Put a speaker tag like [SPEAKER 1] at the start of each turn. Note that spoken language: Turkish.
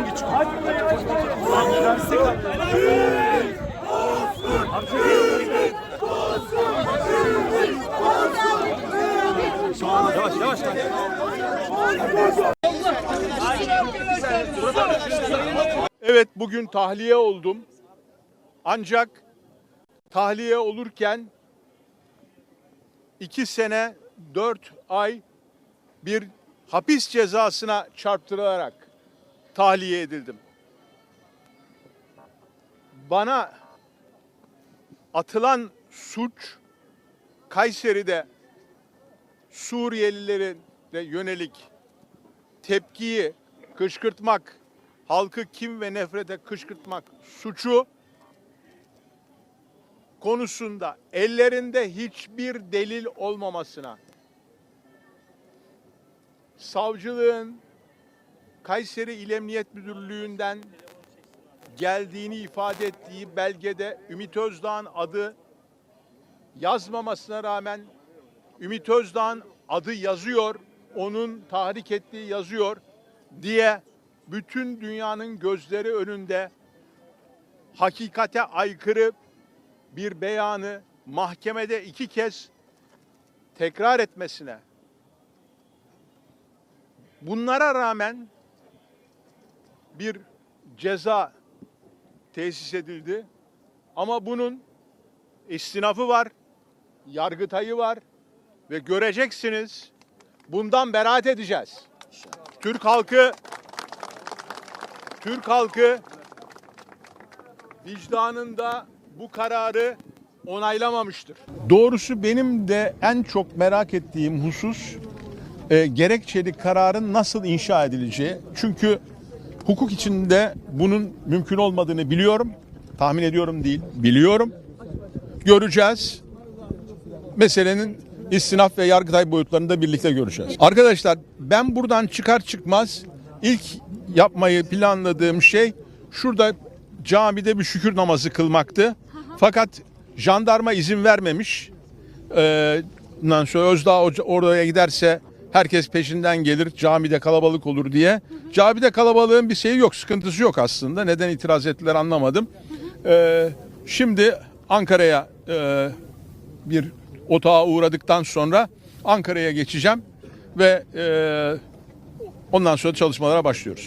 [SPEAKER 1] Hangi çukur? Yavaş yavaş.
[SPEAKER 2] Evet bugün tahliye oldum. Ancak tahliye olurken iki sene dört ay bir hapis cezasına çarptırılarak tahliye edildim. Bana atılan suç Kayseri'de Suriyelilere yönelik tepkiyi kışkırtmak, halkı kim ve nefrete kışkırtmak suçu konusunda ellerinde hiçbir delil olmamasına savcılığın Kayseri İl Emniyet Müdürlüğü'nden geldiğini ifade ettiği belgede Ümit Özdağ'ın adı yazmamasına rağmen Ümit Özdağ'ın adı yazıyor, onun tahrik ettiği yazıyor diye bütün dünyanın gözleri önünde hakikate aykırı bir beyanı mahkemede iki kez tekrar etmesine bunlara rağmen bir ceza tesis edildi. Ama bunun istinafı var, yargıtayı var ve göreceksiniz bundan beraat edeceğiz. Türk halkı Türk halkı vicdanında bu kararı onaylamamıştır. Doğrusu benim de en çok merak ettiğim husus e, gerekçeli kararın nasıl inşa edileceği. Çünkü hukuk içinde bunun mümkün olmadığını biliyorum. Tahmin ediyorum değil, biliyorum. Göreceğiz. Meselenin istinaf ve yargıtay boyutlarında birlikte göreceğiz. Arkadaşlar ben buradan çıkar çıkmaz ilk yapmayı planladığım şey şurada camide bir şükür namazı kılmaktı. Fakat jandarma izin vermemiş. Ee, ondan sonra Özdağ oraya giderse herkes peşinden gelir camide kalabalık olur diye. Camide kalabalığın bir şeyi yok sıkıntısı yok aslında. Neden itiraz ettiler anlamadım. Ee, şimdi Ankara'ya e, bir otağa uğradıktan sonra Ankara'ya geçeceğim ve e, ondan sonra çalışmalara başlıyoruz.